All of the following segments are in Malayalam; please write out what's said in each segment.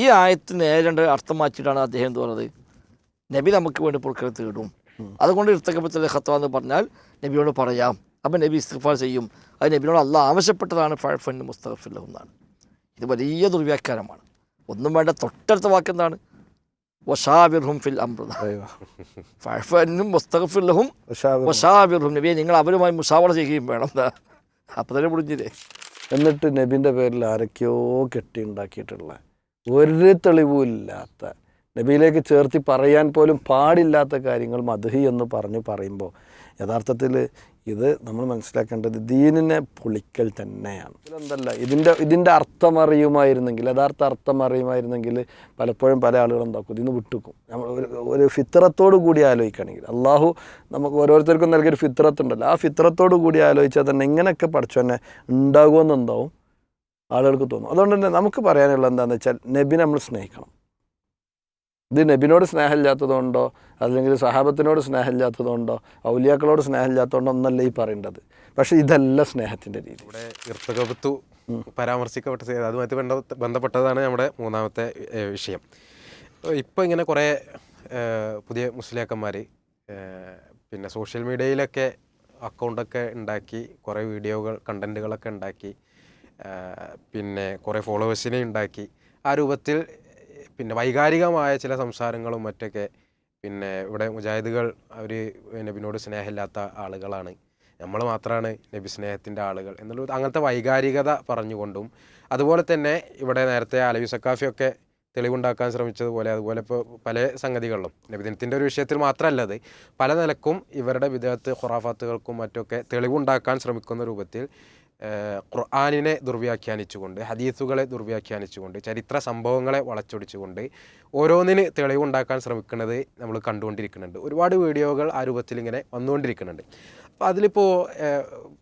ഈ ആയത്ത് നേരെ രണ്ട് അർത്ഥം മാറ്റിയിട്ടാണ് അദ്ദേഹം എന്ന് പറഞ്ഞത്? നബി നമുക്ക് വേണ്ടി പൊറുക്കൽ തേടും അതുകൊണ്ട് ഇർത്തക്കപ്പത്തിലെ ഖത്വ എന്ന് പറഞ്ഞാൽ നബിയോട് പറയാം. അപ്പം നബി ഇസ്തിഫാർ ചെയ്യും. അത് നബിയോട് അല്ല ആവശ്യപ്പെട്ടതാണ്. ഫഴഫൻ മുസ്തഫില്ല എന്നാണ്. ഇത് വലിയ ദുർവ്യാഖ്യാനമാണ്. ഒന്നും വേണ്ട തൊട്ടടുത്ത വാക്കെന്താണ് വഷാബിർഹും ഫിൽ അമൃത ഫഴഫനും മുസ്തഫില്ലഹും വഷാബിർഹും നബിയെ നിങ്ങൾ അവരുമായി മുഷാവറ ചെയ്യുകയും വേണം. അപ്പോൾ തന്നെ മുടിഞ്ഞില്ലേ എന്നിട്ട് നബിന്റെ പേരിൽ ആരൊക്കെയോ കെട്ടി ഉണ്ടാക്കിയിട്ടുള്ള ഒരു തെളിവുമില്ലാത്ത നബിയിലേക്ക് ചേർത്തി പറയാൻ പോലും പാടില്ലാത്ത കാര്യങ്ങൾ മധുഹി എന്ന് പറഞ്ഞ് പറയുമ്പോൾ യഥാർത്ഥത്തിൽ ഇത് നമ്മൾ മനസ്സിലാക്കേണ്ടത് ദീനിനെ പൊളിക്കൽ തന്നെയാണ്. ഇതെന്തല്ല ഇതിന്റെ ഇതിന്റെ അർത്ഥം അറിയുമായിരുന്നെങ്കിൽ യഥാർത്ഥ അർത്ഥം അറിയുമായിരുന്നെങ്കിൽ പലപ്പോഴും പല ആളുകളും എന്താക്കും ഇതിന് വിട്ടുക്കും. നമ്മൾ ഒരു ഒരു ഫിത്രത്തോടു കൂടി ആലോചിക്കുകയാണെങ്കിൽ അള്ളാഹു നമുക്ക് ഓരോരുത്തർക്കും നൽകിയൊരു ഫിത്രത്തുണ്ടല്ലോ ആ ഫിത്രത്തോടു കൂടി ആലോചിച്ചാൽ തന്നെ ഇങ്ങനെയൊക്കെ പഠിച്ചു തന്നെ ഉണ്ടാകുമെന്നുണ്ടാവും ആളുകൾക്ക് തോന്നും. അതുകൊണ്ട് തന്നെ നമുക്ക് പറയാനുള്ള എന്താണെന്ന് വെച്ചാൽ നബി നമ്മൾ സ്നേഹിക്കണം. ഇത് നബിനോട് സ്നേഹമില്ലാത്തതുകൊണ്ടോ അല്ലെങ്കിൽ സഹാബത്തിനോട് സ്നേഹമില്ലാത്തതുകൊണ്ടോ ഔലിയാക്കളോട് സ്നേഹമില്ലാത്തതുകൊണ്ടോ ഒന്നല്ല ഈ പറയേണ്ടത്. പക്ഷേ ഇതല്ല സ്നേഹത്തിന്റെ രീതി. ഇവിടെ ഇർത്തകപത്തു പരാമർശിക്കപ്പെട്ട ചെയ്ത് അതുമായി ബന്ധ ബന്ധപ്പെട്ടതാണ് നമ്മുടെ മൂന്നാമത്തെ വിഷയം. ഇപ്പോൾ ഇങ്ങനെ കുറേ പുതിയ മുസ്ലിയാക്കന്മാർ പിന്നെ സോഷ്യൽ മീഡിയയിലൊക്കെ അക്കൗണ്ടൊക്കെ ഉണ്ടാക്കി കുറേ വീഡിയോകൾ കണ്ടന്റുകളൊക്കെ ഉണ്ടാക്കി പിന്നെ കുറേ ഫോളോവേഴ്സിനെ ഉണ്ടാക്കി. ആ രൂപത്തിൽ പിന്നെ വൈകാരികമായ ചില സംസാരങ്ങളും മറ്റൊക്കെ പിന്നെ ഇവിടെ മുജാഹിദുകൾ അവർ നബിനോട് സ്നേഹമില്ലാത്ത ആളുകളാണ്. നമ്മൾ മാത്രമാണ് നബി സ്നേഹത്തിന്റെ ആളുകൾ എന്നുള്ള അങ്ങനത്തെ വൈകാരികത പറഞ്ഞുകൊണ്ടും അതുപോലെ തന്നെ ഇവിടെ നേരത്തെ അലവി സക്കാഫിയൊക്കെ തെളിവുണ്ടാക്കാൻ ശ്രമിച്ചതുപോലെ അതുപോലെ ഇപ്പോൾ പല സംഗതികളിലും നബിദിനത്തിന്റെ ഒരു വിഷയത്തിൽ മാത്രമല്ല അത് പല നിലക്കും ഇവരുടെ വിദേഹത്ത് ഖുറാഫാത്തുകൾക്കും മറ്റൊക്കെ തെളിവുണ്ടാക്കാൻ ശ്രമിക്കുന്ന രൂപത്തിൽ ഖുർആനിനെ ദുർവ്യാഖ്യാനിച്ചുകൊണ്ട് ഹദീസുകളെ ദുർവ്യാഖ്യാനിച്ചുകൊണ്ട് ചരിത്ര സംഭവങ്ങളെ വളച്ചൊടിച്ചുകൊണ്ട് ഓരോന്നിന് തെളിവുണ്ടാക്കാൻ ശ്രമിക്കുന്നത് നമ്മൾ കണ്ടുകൊണ്ടിരിക്കുന്നുണ്ട്. ഒരുപാട് വീഡിയോകൾ ആ രൂപത്തിൽ ഇങ്ങനെ വന്നുകൊണ്ടിരിക്കുന്നുണ്ട്. അപ്പോൾ അതിലിപ്പോൾ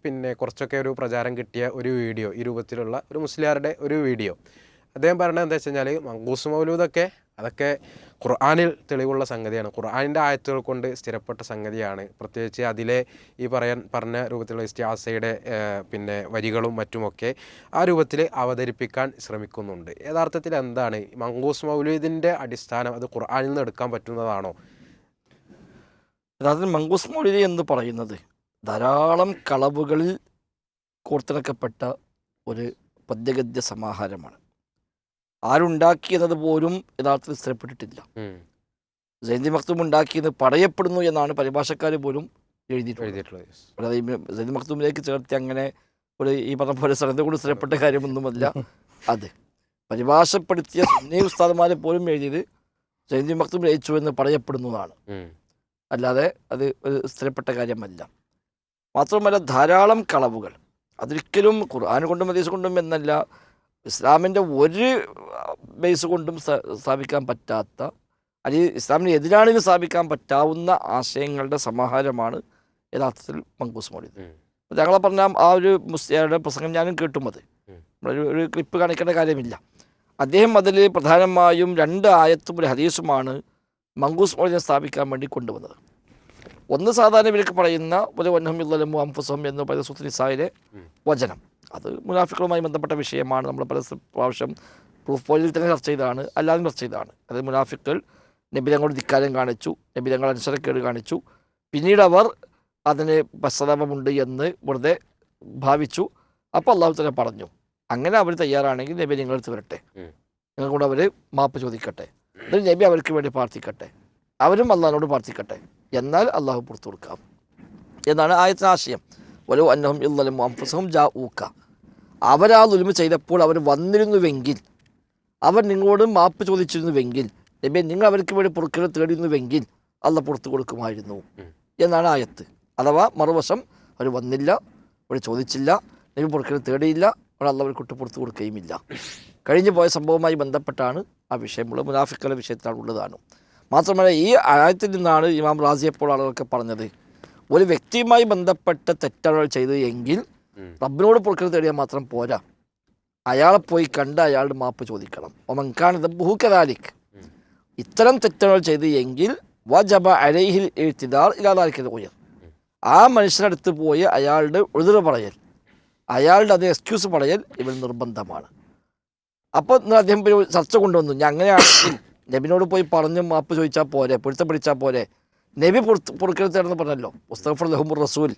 പിന്നെ കുറച്ചൊക്കെ ഒരു പ്രചാരം കിട്ടിയ ഒരു വീഡിയോ ഈ രൂപത്തിലുള്ള ഒരു മുസ്ലിയാരുടെ ഒരു വീഡിയോ. അദ്ദേഹം പറയുന്നത് എന്താ വെച്ച് കഴിഞ്ഞാൽ മങ്കൂസ് മൗലൂദൊക്കെ അതൊക്കെ ഖുർആാനിൽ തെളിവുള്ള സംഗതിയാണ്. ഖുർആാനിന്റെ ആയത്തുകൾ കൊണ്ട് സ്ഥിരപ്പെട്ട സംഗതിയാണ്. പ്രത്യേകിച്ച് അതിലെ ഈ പറയാൻ പറഞ്ഞ രൂപത്തിലുള്ള ഇസ്റ്റിയാസയുടെ പിന്നെ വരികളും മറ്റുമൊക്കെ ആ രൂപത്തിൽ അവതരിപ്പിക്കാൻ ശ്രമിക്കുന്നുണ്ട്. യഥാർത്ഥത്തിൽ എന്താണ്? മങ്കൂസ് മൗലീദിന്റെ അടിസ്ഥാനം അത് ഖുർആാനിൽ നിന്ന് എടുക്കാൻ പറ്റുന്നതാണോ? യഥാർത്ഥത്തിൽ മങ്കൂസ് മൗലീദ് എന്ന് പറയുന്നത്? ധാരാളം കളവുകളിൽ കോർത്തിണക്കപ്പെട്ട ഒരു പദ്യഗദ്യ സമാഹാരമാണ്. ആരുണ്ടാക്കിയെന്നത് പോലും യഥാർത്ഥത്തിൽ സ്ഥിരപ്പെട്ടിട്ടില്ല. ജയന്തി മക്തും ഉണ്ടാക്കിയെന്ന് പറയപ്പെടുന്നു എന്നാണ് പരിഭാഷക്കാർ പോലും എഴുതിയിട്ടുള്ളത്. ഈ ജയന്തി മക്തുമിലേക്ക് ചേർത്തി അങ്ങനെ ഒരു ഈ പറഞ്ഞ പോലെ സ്ഥലത്തെ കൂടി സ്ഥിരപ്പെട്ട കാര്യമൊന്നുമല്ല അതെ. പരിഭാഷപ്പെടുത്തിയ സുന്നി ഉസ്താദന്മാരെ പോലും എഴുതിയത് ജയന്തി മക്തും രചിച്ചു എന്ന് പറയപ്പെടുന്നതാണ് അല്ലാതെ അത് ഒരു സ്ഥിരപ്പെട്ട കാര്യമല്ല. മാത്രമല്ല ധാരാളം കളവുകൾ. അതൊരിക്കലും ഖുർആൻ കൊണ്ടും ഹദീസ് കൊണ്ടും എന്നല്ല ഇസ്ലാമിന്റെ ഒരു ബേസ് കൊണ്ടും സ്ഥാപിക്കാൻ പറ്റാത്ത അല്ലെങ്കിൽ ഇസ്ലാമിന് എതിരാണിന് സ്ഥാപിക്കാൻ പറ്റാവുന്ന ആശയങ്ങളുടെ സമാഹാരമാണ് യഥാർത്ഥത്തിൽ മങ്കൂസ് മൗലിദ് ഞങ്ങളെ പറഞ്ഞ ആ ഒരു മുസ്ലിയാരുടെ പ്രസംഗം ഞാനും കേട്ടും അത്. നമ്മളൊരു ഒരു ക്ലിപ്പ് കാണിക്കേണ്ട കാര്യമില്ല. അദ്ദേഹം അതിൽ പ്രധാനമായും രണ്ട് ആയത്തും ഒരു ഹദീസുമാണ് മങ്കൂസ് മൗലിനെ സ്ഥാപിക്കാൻ വേണ്ടി കൊണ്ടുവന്നത്. ഒന്ന് സാധാരണ ഇവർക്ക് പറയുന്ന ഒരു വന്നഹമില്ലമു അംഫുസം എന്ന് പറയുന്ന സുത്രിസായിലെ. വചനം. അത് മുനാഫിക്കളുമായി ബന്ധപ്പെട്ട വിഷയമാണ്. നമ്മൾ പല പ്രാവശ്യം പ്രൂഫ് പോയിന്റിൽ തന്നെ ചർച്ച ചെയ്തതാണ്. അല്ലാതെ ചർച്ച ചെയ്തതാണ്. അത് മുനാഫിക്കൾ നബിതങ്ങളുടെ ധിക്കാരം കാണിച്ചു. നബിതങ്ങൾ അനുസരക്കേട് കാണിച്ചു. പിന്നീട് അവർ അതിന് പശ്ചാത്താപമുണ്ട് എന്ന് വെറുതെ ഭാവിച്ചു. അപ്പോൾ അള്ളാഹു തന്നെ പറഞ്ഞു അങ്ങനെ അവർ തയ്യാറാണെങ്കിൽ നബി നിങ്ങളടുത്ത് വരട്ടെ. നിങ്ങൾക്കൂടെ നിങ്ങൾ കൂടെ അവർ മാപ്പ് ചോദിക്കട്ടെ. എന്നിട്ട് നബി അവർക്ക് വേണ്ടി പ്രാർത്ഥിക്കട്ടെ. അവരും അള്ളാഹിനോട് പ്രാർത്ഥിക്കട്ടെ. എന്നാൽ അള്ളാഹു പുറത്തു കൊടുക്കാം. എന്നാണ് ആയത്തിന് ആശയം. ഓരോ അന്നഹം ഇല്ലലും അംഫസഹും ജാ ഊക്ക അവരാ ദുൽമ ചെയ്തപ്പോൾ അവർ വന്നിരുന്നുവെങ്കിൽ അവർ നിങ്ങളോട് മാപ്പ് ചോദിച്ചിരുന്നുവെങ്കിൽ നബി നിങ്ങൾ അവർക്ക് വേണ്ടി പുറക്കിട തേടിയിരുന്നുവെങ്കിൽ അല്ല പുറത്തു കൊടുക്കുമായിരുന്നു എന്നാണ് ആയത്ത്. അഥവാ മറുവശം അവർ വന്നില്ല അവർ ചോദിച്ചില്ല നബി പുറക്കിട തേടിയില്ല അവർ അല്ല അവർ കുട്ടി പുറത്തു കൊടുക്കുകയുമില്ല. കഴിഞ്ഞു പോയ സംഭവവുമായി ബന്ധപ്പെട്ടാണ് ആ വിഷയമുള്ളത്. മുനാഫിക്കലെ വിഷയത്തിലാണ് ഉള്ളതാണ്. മാത്രമല്ല ഈ ആയത്തിൽ നിന്നാണ് ഇമാം റാസിയപ്പോൾ ആളുകളൊക്കെ പറഞ്ഞത്. ഒരു വ്യക്തിയുമായി ബന്ധപ്പെട്ട തെറ്റാണ് ചെയ്തു ചെയ്തത് എങ്കിൽ റബ്ബിനോട് പൊറുക്കൽ തേടിയാൽ മാത്രം പോരാ. അയാളെ പോയി കണ്ട് അയാളുടെ മാപ്പ് ചോദിക്കണം. ഒമൻഖാൻ ബഹുക്കദാലിക്. ഇത്തരം തെറ്റുകൾ ചെയ്ത് എങ്കിൽ വജബ അലൈഹിൽ എഴുത്തിദാർ ഇലാതാലിക്കൽ ഉയർ. ആ മനുഷ്യനടുത്ത് പോയി അയാളുടെ എതിർ പറയൽ. അയാളുടെ അത് എക്സ്ക്യൂസ് പറയൽ ഇവൻ നിർബന്ധമാണ്. അപ്പോൾ അദ്ദേഹം ചർച്ച കൊണ്ടുവന്നു. ഞാൻ അങ്ങനെയാണെങ്കിൽ നബിനോട് പോയി പറഞ്ഞ് മാപ്പ് ചോദിച്ചാൽ പോരെ പിടുത്തം പിടിച്ചാൽ പോരെ നബി പുറത്ത് പൊറുക്കൽ തേടണം പറഞ്ഞല്ലോ. മുസ്തഫർ ലഹുമുർ റസൂൽ.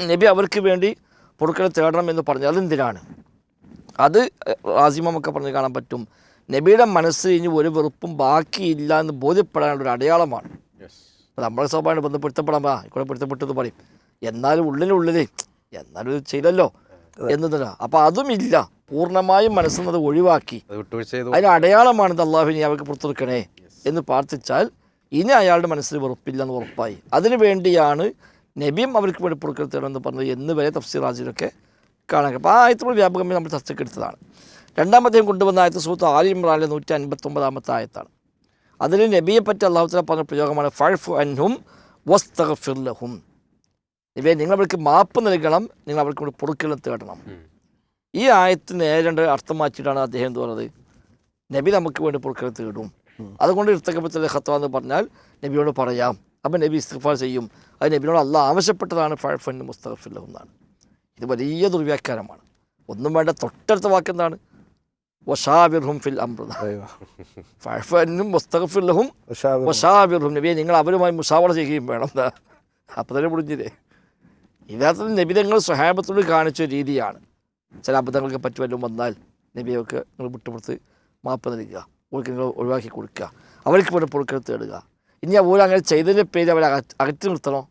നബി അവർക്ക് വേണ്ടി പൊറുക്കൽ തേടണം എന്ന് പറഞ്ഞു. അതെന്തിനാണ്? അത് റാസിമൊക്കെ പറഞ്ഞ് കാണാൻ പറ്റും. നബിയുടെ മനസ്സ് ഇനി ഒരു വെറുപ്പും ബാക്കിയില്ല എന്ന് ബോധ്യപ്പെടാനുള്ള ഒരു അടയാളമാണ്. നമ്മളെ നമ്മളെ ബന്ധം പൊരുത്തപ്പെടാൻ പാ ഇവിടെ പൊരുത്തപ്പെട്ടെന്ന് പറയും. എന്നാലും ഉള്ളിനുള്ളിലേ എന്നാലും ഇത് ചെയ്തല്ലോ എന്നതിനാ. അപ്പോൾ അതുമില്ല പൂർണമായും ഒഴിവാക്കി. അത് ഒഴിവാക്കി അതിന് അടയാളമാണിത് അള്ളാഹുവിനെ അവർക്ക് പുറത്തെടുക്കണേ എന്ന് പ്രാർത്ഥിച്ചാൽ ഇനി അയാളുടെ മനസ്സിൽ വെറുപ്പില്ല എന്ന് ഉറപ്പായി. അതിനു വേണ്ടിയാണ് നബിയും അവർക്ക് വേണ്ടി പുറക്കൽ തേടണമെന്ന് പറഞ്ഞത് എന്ന് വരെ തഫ്സീർ ആജിലൊക്കെ കാണാൻ കഴിയും. അപ്പോൾ ആ ആയത്തോട് വ്യാപകമായി നമ്മൾ ചർച്ചയ്ക്ക് എടുത്തതാണ്. രണ്ടാമത്തെയും കൊണ്ടുവന്ന ആയത്ത് സുഹൃത്ത് ആലി ഇമ്രാനിലെ നൂറ്റി അൻപത്തൊമ്പതാമത്തെ ആയത്താണ്. അതിൽ നബിയെ പറ്റി അള്ളാഹു തല പറഞ്ഞ പ്രയോഗമാണ് ഫൾഫു അൻഹും വസ്തഫിർലഹും നബിയെ നിങ്ങൾ അവർക്ക് മാപ്പ് നൽകണം നിങ്ങൾ അവർക്ക് വേണ്ടി പൊറുക്കലും തേടണം ഈ ആയത്ത് നേരെ രണ്ട് അർത്ഥം മാറ്റിയിട്ടാണ് അദ്ദേഹം എന്ന് പറഞ്ഞത്? നബി നമുക്ക് വേണ്ടി പൊറുക്കൽ തേടും അതുകൊണ്ട് ഇർത്തക്കപ്പത്തിലെ ഖത്വ എന്ന് പറഞ്ഞാൽ നബിയോട് പറയാം. അപ്പം നബി ഇസ്തിഫാർ ചെയ്യും. അത് നബിയോട് അല്ല ആവശ്യപ്പെട്ടതാണ്. ഫഴഫൻ മുസ്തഫില്ല എന്നാണ്. ഇത് വലിയ ദുർവ്യാഖ്യാനമാണ്. ഒന്നും വേണ്ട തൊട്ടടുത്ത വാക്കെന്താണ് വഷാബിർഹും ഫിൽ അമൃത ഫഴഫനും മുസ്തഫില്ലഹും ഉഷാവ് വഷാബിർഹും നബിയെ നിങ്ങൾ അവരുമായി മുസാവള ചെയ്യുകയും വേണം എന്താ അപ്പം തന്നെ മുടിഞ്ഞില്ലേ? യഥാർത്ഥത്തിൽ നബി നിങ്ങൾ സ്വഹാബത്തോട് കാണിച്ച രീതിയാണ്. ചില അബദ്ധങ്ങൾക്ക് പറ്റുമല്ലോ വന്നാൽ നബിയൊക്കെ നിങ്ങൾ വിട്ടുപുറത്ത് മാപ്പ് നൽകുക. അവർക്ക് നിങ്ങൾ ഒഴിവാക്കി കൊടുക്കുക. അവർക്ക് പോലും പൊറുക്കൽ തേടുക. ഇനി അവർ അങ്ങനെ ചെയ്തതിന്റെ പേര് അവരെ അകറ്റ് നിർത്തണോ?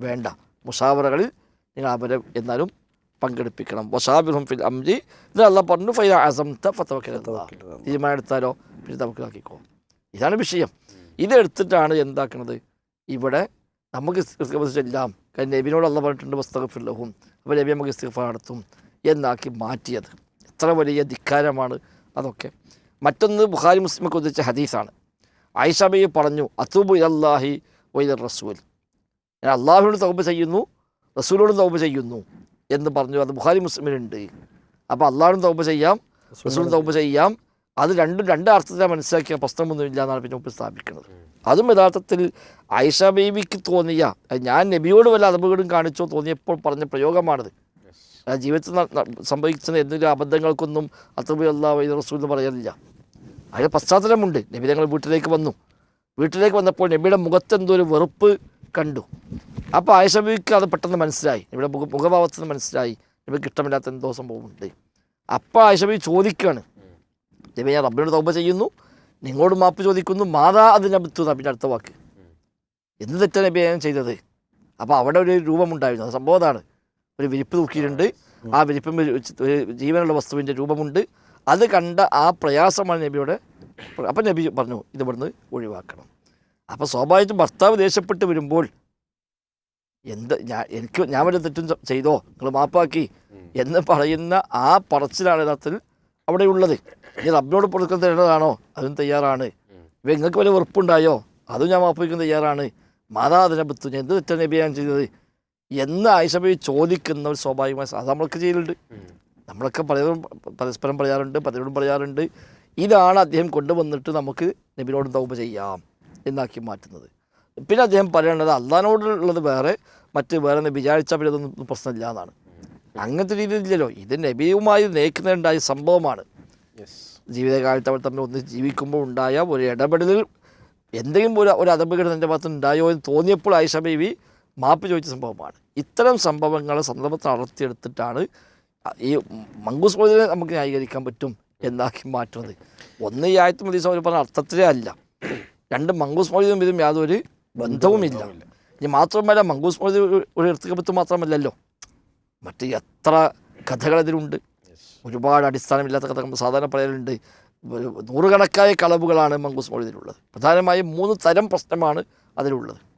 വേണ്ട. മുഷാവറകളിൽ നിങ്ങൾ അവരെ എന്നാലും പങ്കെടുപ്പിക്കണം. വസാബിറും ഫിൽ അംജി ഇത് അല്ല പറഞ്ഞു ഫൈ അസംത തീരുമാനം എടുത്താലോ? പിന്നെ തവക്കിലാക്കിക്കോ ഇതാണ് വിഷയം. ഇതെടുത്തിട്ടാണ് എന്താക്കുന്നത് ഇവിടെ നമുക്ക് ചെല്ലാം കാരണം നബിനോട് അല്ല പറഞ്ഞിട്ടുണ്ട് വസ്തകഫില്ലഹും അപ്പോൾ നബി നമുക്ക് ഇസ്തീഫ നടത്തും. എന്നാക്കി മാറ്റിയത്. എത്ര വലിയ ധിക്കാരമാണ് അതൊക്കെ. മറ്റൊന്ന് ബുഖാരി മുസ്ലിമൊക്കെ ഉദ്ദേശിച്ച ഹദീസാണ്. ആയിഷബി പറഞ്ഞു അത്തൂബു ഇലല്ലാഹി വൈദ റസൂൽ ഞാൻ അള്ളാഹുവിനോട് തൗബ ചെയ്യുന്നു റസൂലോട് തൗബ ചെയ്യുന്നു എന്ന് പറഞ്ഞു. അത് ബുഖാരി മുസ്ലിമിനുണ്ട്. അപ്പോൾ അള്ളാഹിനും തൗബ ചെയ്യാം റസൂലിനും തൗബ ചെയ്യാം. അത് രണ്ടും രണ്ട് അർത്ഥത്തിലാണ് മനസ്സിലാക്കിയ പ്രശ്നമൊന്നുമില്ല എന്നാണ് പിന്നെ മുമ്പ് സ്ഥാപിക്കുന്നത്. അതും യഥാർത്ഥത്തിൽ ആയിഷ ബേബിക്ക് തോന്നിയ ഞാൻ നബിയോട് വല്ല അതപകടം കാണിച്ചോ തോന്നിയപ്പോൾ പറഞ്ഞ പ്രയോഗമാണിത്. ജീവിതത്തിൽ സംഭവിക്കുന്ന എന്തെങ്കിലും അബദ്ധങ്ങൾക്കൊന്നും അത്രബി അല്ലാ വൈദ റസൂൽ എന്ന് പറയാറില്ല അതിന്റെ പശ്ചാത്തലമുണ്ട്. നബി തങ്ങൾ വീട്ടിലേക്ക് വന്നു. വീട്ടിലേക്ക് വന്നപ്പോൾ നബിയുടെ മുഖത്ത് എന്തോ ഒരു വെറുപ്പ് കണ്ടു. അപ്പോൾ ആയിഷ അത് പെട്ടെന്ന് മനസ്സിലായി. നബിയുടെ മുഖ മുഖഭാവത്തിൽ നിന്ന് മനസ്സിലായി. നബിക്ക് ഇഷ്ടമില്ലാത്ത എന്തോ സംഭവമുണ്ട്. അപ്പോൾ ആയിഷ ബീവി ചോദിക്കുകയാണ് നബി ഞാൻ റബ്ബിനോട് തൗബ ചെയ്യുന്നു. നിങ്ങളോട് മാപ്പ് ചോദിക്കുന്നു. മാതാ അതിനബത്തു നബിന്റെ അടുത്ത വാക്ക്. എന്ത് തെറ്റാണ് നബി ഞാൻ ചെയ്തത്? അപ്പോൾ അവിടെ ഒരു രൂപമുണ്ടായിരുന്നു. അത് സംഭവം അതാണ്. ഒരു വിരിപ്പ് തൂക്കിയിട്ടുണ്ട്. ആ വിരിപ്പം ജീവനുള്ള വസ്തുവിന്റെ രൂപമുണ്ട്. അത് കണ്ട ആ പ്രയാസമാണ് നബിയുടെ അപ്പം നബി പറഞ്ഞു ഇത് ഇവിടുന്ന് ഒഴിവാക്കണം. അപ്പോൾ സ്വാഭാവികം ഭർത്താവ് ദേഷ്യപ്പെട്ട് വരുമ്പോൾ എന്ത് ഞാൻ എനിക്ക് ഞാൻ വല്ല തെറ്റും ചെയ്തോ? നിങ്ങൾ മാപ്പാക്കി. എന്ന് പറയുന്ന ആ പറച്ചിലാണ് യഥാർത്ഥത്തിൽ അവിടെ ഉള്ളത് ഇനി റബ്ബിനോട് പൊറുക്കം തരേണ്ടതാണോ അതും തയ്യാറാണ്. ഇപ്പം നിങ്ങൾക്ക് വല്ല വെറുപ്പുണ്ടായോ? അതും ഞാൻ മാപ്പ് വയ്ക്കാൻ തയ്യാറാണ്. മാതാ അതിനെ ബുദ്ധു എന്ത് തെറ്റാണ് നബി ഞാൻ ചെയ്തത്? എന്ന് ആയിഷബി ചോദിക്കുന്ന ഒരു സ്വാഭാവികമായ അത് നമ്മളൊക്കെ ചെയ്യലുണ്ട്. നമ്മളൊക്കെ പലരും പരസ്പരം പറയാറുണ്ട് പലരോടും പറയാറുണ്ട്. ഇതാണ് അദ്ദേഹം കൊണ്ടുവന്നിട്ട് നമുക്ക് നബിനോട് തൗബ ചെയ്യാം എന്നാക്കി മാറ്റുന്നത്. പിന്നെ അദ്ദേഹം പറയേണ്ടത് അള്ളഹാനോടുള്ളത് വേറെ മറ്റ് വേറെ ഒന്ന് വിചാരിച്ചാൽ പിന്നെ അതൊന്നും പ്രശ്നമില്ല എന്നാണ്. അങ്ങനത്തെ രീതിയിലില്ലല്ലോ ഇത് നബിയുമായി നയിക്കുന്നതുണ്ടായ സംഭവമാണ്. യെസ് ജീവിതകാലത്ത് അവർ തമ്മിൽ ഒന്ന് ജീവിക്കുമ്പോൾ ഉണ്ടായ ഒരു ഇടപെടലിൽ എന്തെങ്കിലും ഒരു ഒരു അതപകടം എന്റെ ഭാഗത്ത് ഉണ്ടായോ എന്ന് തോന്നിയപ്പോൾ ആയിഷ ബേബി മാപ്പ് ചോദിച്ച സംഭവമാണ്. ഇത്തരം സംഭവങ്ങൾ സന്ദർഭത്തിൽ അടർത്തിയെടുത്തിട്ടാണ് ഈ മങ്കൂസ് മോദിനെ നമുക്ക് ന്യായീകരിക്കാൻ പറ്റും എന്നാക്കി മാറ്റുന്നത്. ഒന്ന് ഈ ആയത്ത് മതി സൗദി പറഞ്ഞ അർത്ഥത്തിലേ അല്ല. രണ്ട് മങ്കൂസ് മോദിനും ഇതും യാതൊരു ബന്ധവുമില്ല. ഇനി മാത്രമല്ല മങ്കൂസ് മോദി ഒരു- ഇർത്തികപ്പത്ത് മാത്രമല്ലല്ലോ. മറ്റ് എത്ര കഥകൾ ഇതിലുണ്ട്. ഒരുപാട് അടിസ്ഥാനമില്ലാത്ത കഥ നമ്മൾ സാധാരണ പറയലുണ്ട്. നൂറുകണക്കായ കളവുകളാണ് മങ്കൂസ് മൊഴിയിലുള്ളത് പ്രധാനമായും മൂന്ന് തരം പ്രശ്നമാണ് അതിലുള്ളത്.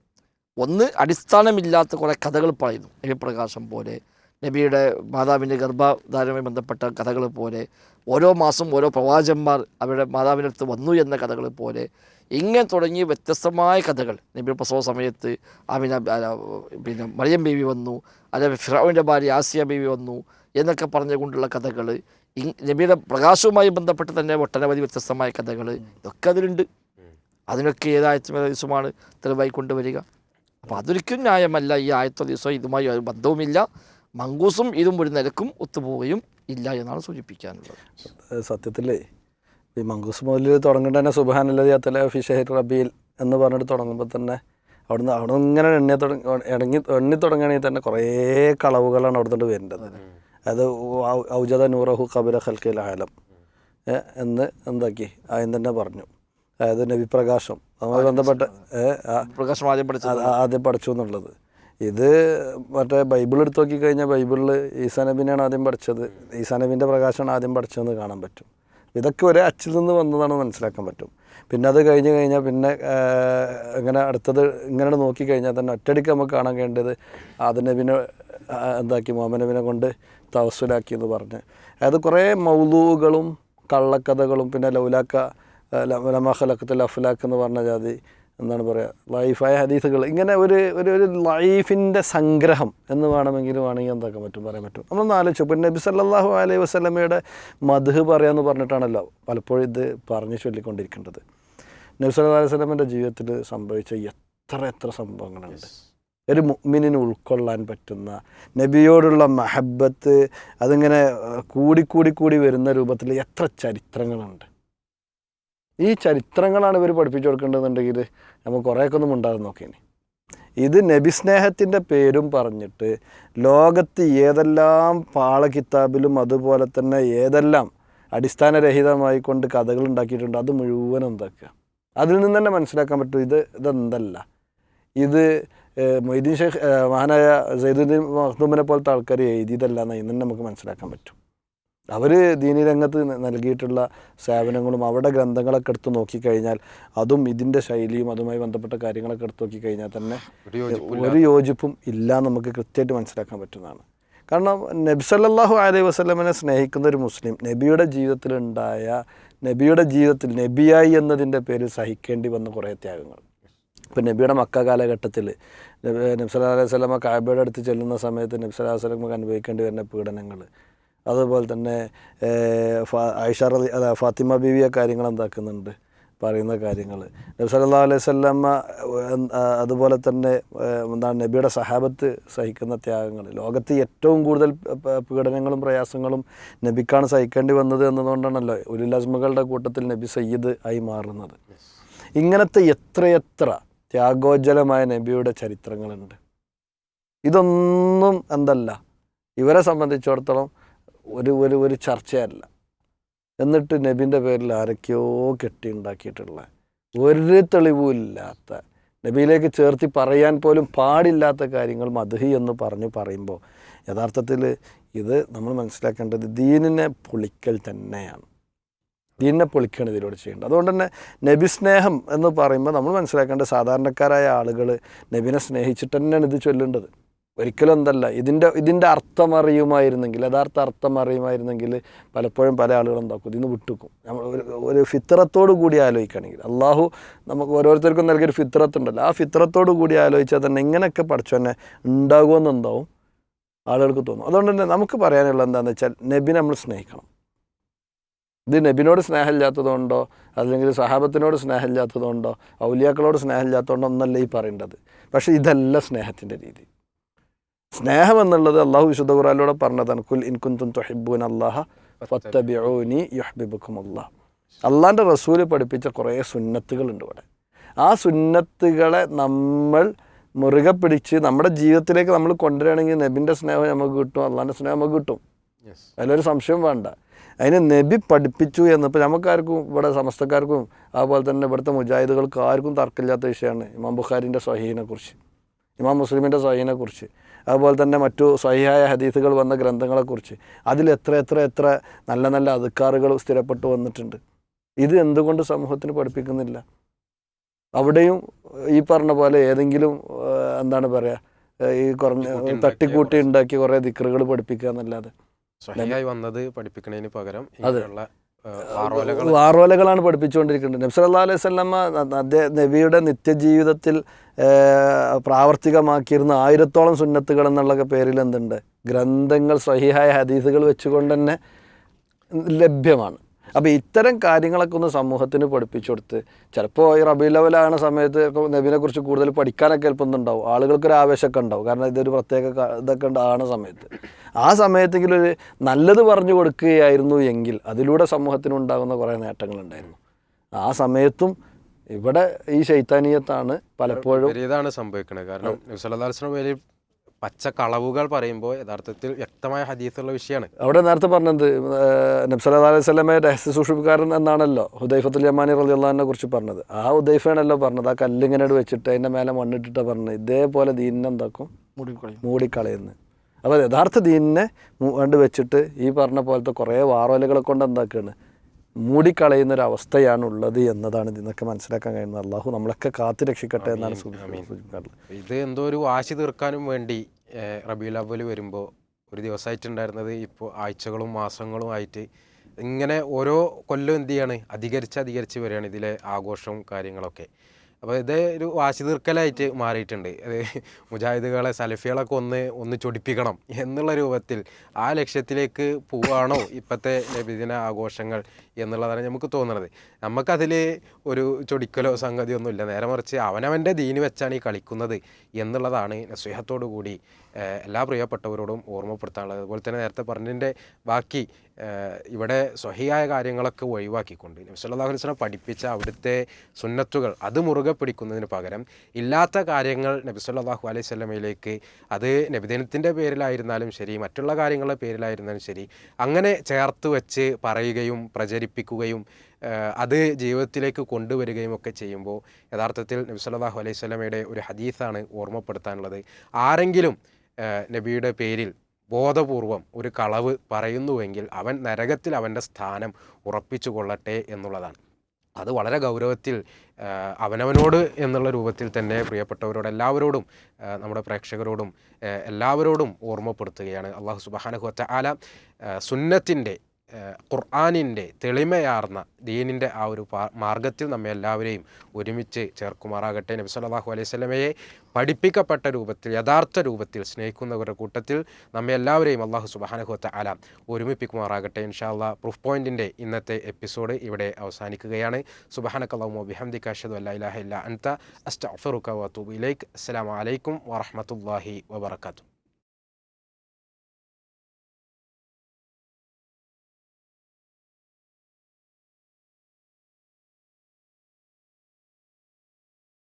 ഒന്ന് അടിസ്ഥാനമില്ലാത്ത കുറേ കഥകൾ പറയുന്നു. നബിപ്രകാശം പോലെ നബിയുടെ മാതാവിന്റെ ഗർഭധാരവുമായി ബന്ധപ്പെട്ട കഥകൾ പോലെ ഓരോ മാസം ഓരോ പ്രവാചന്മാർ അവരുടെ മാതാവിന്റെ അടുത്ത് വന്നു എന്ന കഥകൾ പോലെ ഇങ്ങനെ തുടങ്ങി വ്യത്യസ്തമായ കഥകൾ. നബി പ്രസവ സമയത്ത് ആമിന പിന്നെ മറിയം ബേബി വന്നു അല്ലെങ്കിൽ ഫിറാവിന്റെ ഭാര്യ ആസിയ ബേബി വന്നു എന്നൊക്കെ പറഞ്ഞുകൊണ്ടുള്ള കഥകൾ നബിയുടെ പ്രകാശവുമായി ബന്ധപ്പെട്ട് തന്നെ ഒട്ടനവധി വ്യത്യസ്തമായ കഥകൾ ഇതൊക്കെ അതിലുണ്ട്. അതിനൊക്കെ ഏതായത്തും ദിവസമാണ് തെളിവായി കൊണ്ടുവരിക. അപ്പോൾ അതൊരിക്കലും ന്യായമല്ല ഈ ആയത്തൽ ദിവസം ഇതുമായി ഒരു ബന്ധവുമില്ല. മങ്കൂസും ഇതും ഒരു നിലക്കും ഒത്തുപോവുകയും ഇല്ല എന്നാണ് സൂചിപ്പിക്കാനുള്ളത്. സത്യത്തിലേ. ഈ മങ്കൂസ് മുതൽ തുടങ്ങേണ്ട തന്നെ സുബാനല്ലതി അത്തല ഫി ഷെഹർ റബീൽ എന്ന് പറഞ്ഞിട്ട് തുടങ്ങുമ്പോൾ തന്നെ അവിടുന്ന് അവിടെ ഇങ്ങനെ എണ്ണി തുടങ്ങി ഇണങ്ങി എണ്ണി തുടങ്ങുകയാണെങ്കിൽ തന്നെ കുറേ കളവുകളാണ് അവിടുന്ന് വരുന്നത്. അത് ഔജദ നൂറഹു കബില ഹൽക്കയിൽ ആലം. എന്ന് എന്താക്കി? ആദ്യം തന്നെ പറഞ്ഞു. അതായത് നബിപ്രകാശം. അതുമായി ബന്ധപ്പെട്ട പ്രകാശ് ആദ്യം പഠിച്ചത്. ആദ്യം പഠിച്ചു എന്നുള്ളത്. ഇത് മറ്റേ ബൈബിൾ എടുത്ത് നോക്കിക്കഴിഞ്ഞാൽ ബൈബിളിൽ ഈസാനബിനെയാണ് ആദ്യം പഠിച്ചത്. ഈസാനബിന്റെ പ്രകാശമാണ് ആദ്യം പഠിച്ചതെന്ന് കാണാൻ പറ്റും. ഇതൊക്കെ ഒരേ അച്ചിൽ നിന്ന് വന്നതാണെന്ന് മനസ്സിലാക്കാൻ പറ്റും. പിന്നെ അത് കഴിഞ്ഞ് കഴിഞ്ഞാൽ പിന്നെ ഇങ്ങനെ അടുത്തത് ഇങ്ങനെ നോക്കിക്കഴിഞ്ഞാൽ തന്നെ ഒറ്റയടിക്ക് നമുക്ക് കാണാൻ കഴിയേണ്ടത് ആദനബിനെ നബിനെ എന്താക്കി മോമനബിനെ നബിനെ കൊണ്ട് തവസുലാക്കി എന്ന് പറഞ്ഞ്. അതായത് കുറേ മൗലൂകളും കള്ളക്കഥകളും പിന്നെ ലൗലാക്ക ലമഹലക്കത്തിൽ അഫ്ലാഖ് എന്ന് പറഞ്ഞ ജാതി എന്താണ് പറയുക ലൈഫായ ഹദീസുകൾ. ഇങ്ങനെ ഒരു ഒരു ഒരു ലൈഫിന്റെ സംഗ്രഹം എന്ന് വേണമെങ്കിൽ വേണമെങ്കിൽ എന്താക്കാൻ പറ്റും പറയാൻ പറ്റും. നമ്മളൊന്ന് ആലോചിച്ചു പിന്നെ നബി സല്ലാഹു അലൈഹി വസ്ലമയുടെ മധു പറയാന്ന് പറഞ്ഞിട്ടാണല്ലോ പലപ്പോഴും ഇത് പറഞ്ഞ് ചൊല്ലിക്കൊണ്ടിരിക്കേണ്ടത്. നബി സല്ലല്ലാഹു അലൈഹി വസല്ലമയുടെ ജീവിതത്തിൽ സംഭവിച്ച എത്ര എത്ര സംഭവങ്ങളുണ്ട്. ഒരു മുഅ്മിനിന് ഉൾക്കൊള്ളാൻ പറ്റുന്ന നബിയോടുള്ള മഹബത്ത് അതിങ്ങനെ കൂടിക്കൂടി കൂടി കൂടി കൂടി വരുന്ന രൂപത്തിൽ എത്ര ചരിത്രങ്ങളുണ്ട്. ഈ ചരിത്രങ്ങളാണ് ഇവർ പഠിപ്പിച്ചു കൊടുക്കേണ്ടതെന്നുണ്ടെങ്കിൽ നമുക്ക് കുറേയൊക്കെ ഒന്നും ഉണ്ടാകും നോക്കിനി ഇത് നബിസ്നേഹത്തിന്റെ പേരും പറഞ്ഞിട്ട് ലോകത്ത് ഏതെല്ലാം പാള കിതാബിലും അതുപോലെ തന്നെ ഏതെല്ലാം അടിസ്ഥാനരഹിതമായി കൊണ്ട് കഥകൾ ഉണ്ടാക്കിയിട്ടുണ്ട് അത് മുഴുവൻ എന്താക്കുക? അതിൽ നിന്ന് തന്നെ മനസ്സിലാക്കാൻ പറ്റും ഇത് ഇതെന്തല്ല. ഇത് മൊയ്തീൻ ഷെയ്ഖ് മഹാനായ സൈദുദ്ദീൻ മഹ്ദൂമിനെ പോലത്തെ ആൾക്കാർ എഴുതിയതല്ല എന്ന് ഇന്ന് നമുക്ക് മനസ്സിലാക്കാൻ പറ്റും. അവർ ദീനി രംഗത്ത് ന- നൽകിയിട്ടുള്ള സേവനങ്ങളും അവരുടെ ഗ്രന്ഥങ്ങളൊക്കെ എടുത്ത് നോക്കിക്കഴിഞ്ഞാൽ അതും ഇതിന്റെ ശൈലിയും അതുമായി ബന്ധപ്പെട്ട കാര്യങ്ങളൊക്കെ എടുത്ത് നോക്കിക്കഴിഞ്ഞാൽ തന്നെ ഒരു യോജിപ്പും ഇല്ല നമുക്ക് കൃത്യമായിട്ട് മനസ്സിലാക്കാൻ പറ്റുന്നതാണ്. കാരണം നബി സല്ലല്ലാഹു അലൈഹി വസ്ലമിനെ സ്നേഹിക്കുന്ന ഒരു മുസ്ലിം നബിയുടെ ജീവിതത്തിലുണ്ടായ നബിയുടെ ജീവിതത്തിൽ നബിയായി എന്നതിന്റെ പേരിൽ സഹിക്കേണ്ടി വന്ന കുറേ ത്യാഗങ്ങൾ. ഇപ്പം നബിയുടെ മക്ക കാലഘട്ടത്തിൽ നബി നബി സല്ലല്ലാഹു അലൈഹി വസല്ലമ കാബയുടെ അടുത്ത് ചെല്ലുന്ന സമയത്ത് നബി സല്ലല്ലാഹു അലൈഹി വസല്ലമക്ക് അനുഭവിക്കേണ്ടി വരുന്ന പീഡനങ്ങൾ. അതുപോലെ തന്നെ ആയിഷ റളി അല്ല ഫാത്തിമ ബീവിയെ കാര്യങ്ങൾ എന്താക്കുന്നുണ്ട്? പറയുന്ന കാര്യങ്ങൾ. നബി സല്ലല്ലാഹു അലൈഹി സ്വല്ലമ്മ അതുപോലെ തന്നെ എന്താണ് നബിയുടെ സഹാബത്ത് സഹിക്കുന്ന ത്യാഗങ്ങൾ. ലോകത്ത് ഏറ്റവും കൂടുതൽ പീഡനങ്ങളും പ്രയാസങ്ങളും നബിക്കാണ് സഹിക്കേണ്ടി വന്നത് എന്നതുകൊണ്ടാണല്ലോ ഉലുലസ്മകളുടെ കൂട്ടത്തിൽ നബി സയ്യിദ് ആയി മാറുന്നത്. ഇങ്ങനത്തെ എത്രയെത്ര ത്യാഗോജ്വലമായ നബിയുടെ ചരിത്രങ്ങളുണ്ട്. ഇതൊന്നും എന്തല്ല. ഇവരെ സംബന്ധിച്ചിടത്തോളം ഒരു ഒരു ഒരു ചർച്ചയല്ല. എന്നിട്ട് നബിന്റെ പേരിൽ ആരൊക്കെയോ കെട്ടി ഉണ്ടാക്കിയിട്ടുള്ള ഒരു തെളിവുമില്ലാത്ത നബിയിലേക്ക് ചേർത്തി പറയാൻ പോലും പാടില്ലാത്ത കാര്യങ്ങൾ മധുഹി എന്ന് പറഞ്ഞ് പറയുമ്പോൾ യഥാർത്ഥത്തിൽ ഇത് നമ്മൾ മനസ്സിലാക്കേണ്ടത് ദീനിനെ പൊളിക്കൽ തന്നെയാണ്. ദീനിനെ പൊളിക്കുകയാണ് ഇതിലൂടെ ചെയ്യേണ്ടത്. അതുകൊണ്ട് തന്നെ നബി സ്നേഹം എന്ന് പറയുമ്പോൾ നമ്മൾ മനസ്സിലാക്കേണ്ടത് സാധാരണക്കാരായ ആളുകൾ നബിനെ സ്നേഹിച്ചിട്ട് തന്നെയാണ് ഇത് ചൊല്ലേണ്ടത്. ഒരിക്കലും എന്തല്ല. ഇതിന്റെ ഇതിന്റെ അർത്ഥം അറിയുമായിരുന്നെങ്കിൽ യഥാർത്ഥ അർത്ഥം അറിയുമായിരുന്നെങ്കിൽ പലപ്പോഴും പല ആളുകളും എന്താക്കും ഇതിന്ന് വിട്ടുക്കും നമ്മൾ ഒരു ഒരു ഫിത്രത്തോടു കൂടി ആലോചിക്കുകയാണെങ്കിൽ അള്ളാഹു നമുക്ക് ഓരോരുത്തർക്കും നൽകിയൊരു ഫിത്രത്തുണ്ടല്ലോ. ആ ഫിത്രത്തോടു കൂടി ആലോചിച്ചാൽ തന്നെ ഇങ്ങനെയൊക്കെ പഠിച്ചോന്നെ ഉണ്ടാകുമെന്നുണ്ടാവും ആളുകൾക്ക് തോന്നും. അതുകൊണ്ട് തന്നെ നമുക്ക് പറയാനുള്ള എന്താണെന്ന് വെച്ചാൽ നബി നമ്മൾ സ്നേഹിക്കണം. ഇത് നബിനോട് സ്നേഹമില്ലാത്തതുകൊണ്ടോ അല്ലെങ്കിൽ സഹാബത്തിനോട് സ്നേഹമില്ലാത്തതുകൊണ്ടോ ഔലിയാക്കളോട് സ്നേഹമില്ലാത്തതുകൊണ്ടോ ഒന്നല്ല ഈ പറയേണ്ടത്. പക്ഷേ ഇതല്ല സ്നേഹത്തിന്റെ രീതി. സ്നേഹം എന്നുള്ളത് അള്ളാഹു വിശുദ്ധ ഖുറാനിലൂടെ പറഞ്ഞതാണ് കുൽ ഇൻകുന്തും തൊഹിബൂൻ അള്ളാഹ ഫത്തബിഊനി യുഹ്ബിബുക്കും അള്ളാഹ് അള്ളാന്റെ റസൂൽ പഠിപ്പിച്ച കുറേ സുന്നത്തുകളുണ്ട് ഇവിടെ. ആ സുന്നത്തുകളെ നമ്മൾ മുറുകെ പിടിച്ച് നമ്മുടെ ജീവിതത്തിലേക്ക് നമ്മൾ കൊണ്ടുവരികയാണെങ്കിൽ നബിന്റെ സ്നേഹം നമുക്ക് കിട്ടും അള്ളാന്റെ സ്നേഹം നമുക്ക് കിട്ടും. അതിലൊരു സംശയം വേണ്ട. അതിന് നബി പഠിപ്പിച്ചു എന്ന് ഇപ്പം നമുക്കാർക്കും ഇവിടെ സമസ്തക്കാർക്കും അതുപോലെ തന്നെ ഇവിടുത്തെ മുജാഹിദുകൾക്ക് ആർക്കും തർക്കമില്ലാത്ത വിഷയമാണ് ഇമാം ബുഖാരിന്റെ സ്വഹീനെക്കുറിച്ച് കുറിച്ച് ഇമാം മുസ്ലിമിന്റെ സ്വഹീനെക്കുറിച്ച്. കുറിച്ച് അതുപോലെ തന്നെ മറ്റു സ്വഹിയായ ഹദീസുകൾ വന്ന ഗ്രന്ഥങ്ങളെക്കുറിച്ച്. അതിൽ എത്ര എത്ര എത്ര നല്ല നല്ല അധികാറുകൾ സ്ഥിരപ്പെട്ടു വന്നിട്ടുണ്ട്. ഇത് എന്തുകൊണ്ട് സമൂഹത്തിന് പഠിപ്പിക്കുന്നില്ല? അവിടെയും ഈ പറഞ്ഞ പോലെ ഏതെങ്കിലും എന്താണ് പറയുക ഈ കുറഞ്ഞ തട്ടിക്കൂട്ടി ഉണ്ടാക്കി കുറേ ദിക്കറുകൾ പഠിപ്പിക്കുക എന്നല്ലാതെ. വന്നത് പഠിപ്പിക്കുന്നതിന് പകരം അതെ. വാറോലകളാണ് പഠിപ്പിച്ചുകൊണ്ടിരിക്കുന്നത്. നബ്സർ അല്ലാ അലൈഹി വസല്ലമ അദ്ദേഹം നബിയുടെ നിത്യജീവിതത്തിൽ പ്രാവർത്തികമാക്കിയിരുന്ന ആയിരത്തോളം സുന്നത്തുകൾ എന്നുള്ള പേരിൽ എന്തുണ്ട്? ഗ്രന്ഥങ്ങൾ സഹിഹായ ഹദീസുകൾ വെച്ചുകൊണ്ട് തന്നെ ലഭ്യമാണ്. അപ്പോൾ ഇത്തരം കാര്യങ്ങളൊക്കെ ഒന്ന് സമൂഹത്തിന് പഠിപ്പിച്ചു കൊടുത്ത് ചിലപ്പോൾ ഈ റബി ലെവലാണ് സമയത്ത് നബീനെ കുറിച്ച് കൂടുതൽ പഠിക്കാനൊക്കെ ചിലപ്പോൾ ഉണ്ടാവും. ആളുകൾക്കൊരു ആവേശമൊക്കെ ഉണ്ടാവും. കാരണം ഇതൊരു പ്രത്യേക ഇതൊക്കെ ഉണ്ടാകുന്ന സമയത്ത്. ആ സമയത്തെങ്കിലും ഒരു നല്ലത് പറഞ്ഞു കൊടുക്കുകയായിരുന്നു എങ്കിൽ അതിലൂടെ സമൂഹത്തിന് ഉണ്ടാകുന്ന കുറേ നേട്ടങ്ങളുണ്ടായിരുന്നു ആ സമയത്തും ഇവിടെ ഈ ശൈത്താനീയത്താണ് പലപ്പോഴും ഇതാണ് സംഭവിക്കുന്നത് കാരണം പച്ച കളവുകൾ പറയുമ്പോൾ യഥാർത്ഥത്തിൽ വ്യക്തമായ ഹദീസുള്ള വിഷയമാണ്. അവിടെ നേരത്തെ പറഞ്ഞത് നബ്സല്ലാ അലൈഹി സ്വലമെ രഹസ്യ സൂക്ഷിപ്പുകാരൻ എന്നാണല്ലോ ഹുദൈഫത്തുൽ യമാനി റലിയുള്ളതിനെ കുറിച്ച് പറഞ്ഞത്. ആ ഹുദൈഫയാണല്ലോ പറഞ്ഞത് ആ കല്ലിങ്ങനെ വെച്ചിട്ട് അതിന്റെ മേലെ മണ്ണിട്ടിട്ട് പറഞ്ഞത്. ഇതേപോലെ ദീനെന്താക്കും മുടി കളയും മൂടിക്കളയുന്നു. അപ്പോൾ യഥാർത്ഥ ദീനിനെ കണ്ട് വെച്ചിട്ട് ഈ പറഞ്ഞ പോലത്തെ കുറേ വാറോലകളെ കൊണ്ട് എന്താക്കുകയാണ് മൂടിക്കളയുന്ന ഒരു അവസ്ഥയാണ് ഉള്ളത് എന്നതാണ് ഇതിന്നൊക്കെ മനസ്സിലാക്കാൻ കഴിയുന്നത്. അള്ളാഹു നമ്മളൊക്കെ കാത്തു രക്ഷിക്കട്ടെ എന്നാണ് സൂചി- സൂചിപ്പിക്കാറുള്ളത്. ഇത് എന്തോ ഒരു വാശി തീർക്കാനും വേണ്ടി റബീൽ അവൽ വരുമ്പോൾ ഒരു ദിവസമായിട്ടുണ്ടായിരുന്നത് ഇപ്പോൾ ആഴ്ചകളും മാസങ്ങളും ആയിട്ട് ഇങ്ങനെ ഓരോ കൊല്ലം എന്ത് ചെയ്യാണ്? അധികരിച്ച് അധികരിച്ച് വരികയാണ് ഇതിലെ ആഘോഷവും കാര്യങ്ങളൊക്കെ. അപ്പോൾ ഇത് ഒരു വാശി തീർക്കലായിട്ട് മാറിയിട്ടുണ്ട്. അത് മുജാഹിദുകളെ സലഫികളൊക്കെ ഒന്ന് ഒന്ന് ചൊടിപ്പിക്കണം എന്നുള്ള രൂപത്തിൽ ആ ലക്ഷ്യത്തിലേക്ക് പോവാണോ ഇപ്പോഴത്തെ നബിദിന ആഘോഷങ്ങൾ എന്നുള്ളതാണ് നമുക്ക് തോന്നുന്നത്. നമുക്കതിൽ ഒരു ചൊടിക്കലോ സംഗതിയൊന്നുമില്ല. നേരെ മറിച്ച് അവനവന്റെ ദീന് വെച്ചാണ് ഈ കളിക്കുന്നത് എന്നുള്ളതാണ് സ്നേഹത്തോടു കൂടി എല്ലാ പ്രിയപ്പെട്ടവരോടും ഓർമ്മപ്പെടുത്താനുള്ളത്. അതുപോലെ തന്നെ നേരത്തെ പറഞ്ഞതിന്റെ ബാക്കി ഇവിടെ സ്വഹിയായ കാര്യങ്ങളൊക്കെ ഒഴിവാക്കിക്കൊണ്ട് നബ്സല്ലാഹു വസ്ലം പഠിപ്പിച്ച അവിടുത്തെ സുന്നത്തുകൾ അത് മുറുകെ പിടിക്കുന്നതിന് പകരം ഇല്ലാത്ത കാര്യങ്ങൾ നബി സല്ലല്ലാഹു അലൈഹി സ്വലമയിലേക്ക് അത് നബിദിനത്തിന്റെ പേരിലായിരുന്നാലും ശരി മറ്റുള്ള കാര്യങ്ങളുടെ പേരിലായിരുന്നാലും ശരി അങ്ങനെ ചേർത്ത് വെച്ച് പറയുകയും പ്രചരിപ്പിക്കുകയും അത് ജീവിതത്തിലേക്ക് കൊണ്ടുവരികയും ഒക്കെ ചെയ്യുമ്പോൾ യഥാർത്ഥത്തിൽ നബി സല്ലല്ലാഹു അലൈഹി സ്വലമയുടെ ഒരു ഹദീസാണ് ഓർമ്മപ്പെടുത്താനുള്ളത്. ആരെങ്കിലും നബിയുടെ പേരിൽ ബോധപൂർവം ഒരു കളവ് പറയുന്നുവെങ്കിൽ അവൻ നരകത്തിൽ അവന്റെ സ്ഥാനം ഉറപ്പിച്ചു കൊള്ളട്ടെ എന്നുള്ളതാണ്. അത് വളരെ ഗൗരവത്തിൽ അവനവനോട് എന്നുള്ള രൂപത്തിൽ തന്നെ പ്രിയപ്പെട്ടവരോട് എല്ലാവരോടും നമ്മുടെ പ്രേക്ഷകരോടും എല്ലാവരോടും ഓർമ്മപ്പെടുത്തുകയാണ്. അള്ളാഹു സുബാനഹുവറ്റ ആല സുന്നത്തിന്റെ ഖുർആാനിന്റെ തെളിമയാർന്ന ദീനിന്റെ ആ ഒരു മാർഗത്തിൽ നമ്മെ എല്ലാവരെയും ഒരുമിച്ച് ചേർക്കുമാറാകട്ടെ. നബി സല്ലാഹു അലൈഹി സ്വലമയെ പഠിപ്പിക്കപ്പെട്ട രൂപത്തിൽ യഥാർത്ഥ രൂപത്തിൽ സ്നേഹിക്കുന്നവരുടെ കൂട്ടത്തിൽ നമ്മെ എല്ലാവരെയും അള്ളാഹു സുബാനഹുത്ത അല ഒരുമിപ്പിക്കുമാറാകട്ടെ. ഇൻഷാല്ല പ്രൂഫ് പോയിന്റിന്റെ ഇന്നത്തെ എപ്പിസോഡ് ഇവിടെ അവസാനിക്കുകയാണ്. സുബാനക്കല്ലാഹു ബിഹംദിക അഷ്ഹദു അല്ലാ ഇലാഹ ഇല്ല അൻത അസ്തഗ്ഫിറുക വഅതൂബു ഇലൈക്. അസ്സലാമു അലൈക്കും വാഹമത്തല്ലാഹി വബറകാതുഹു.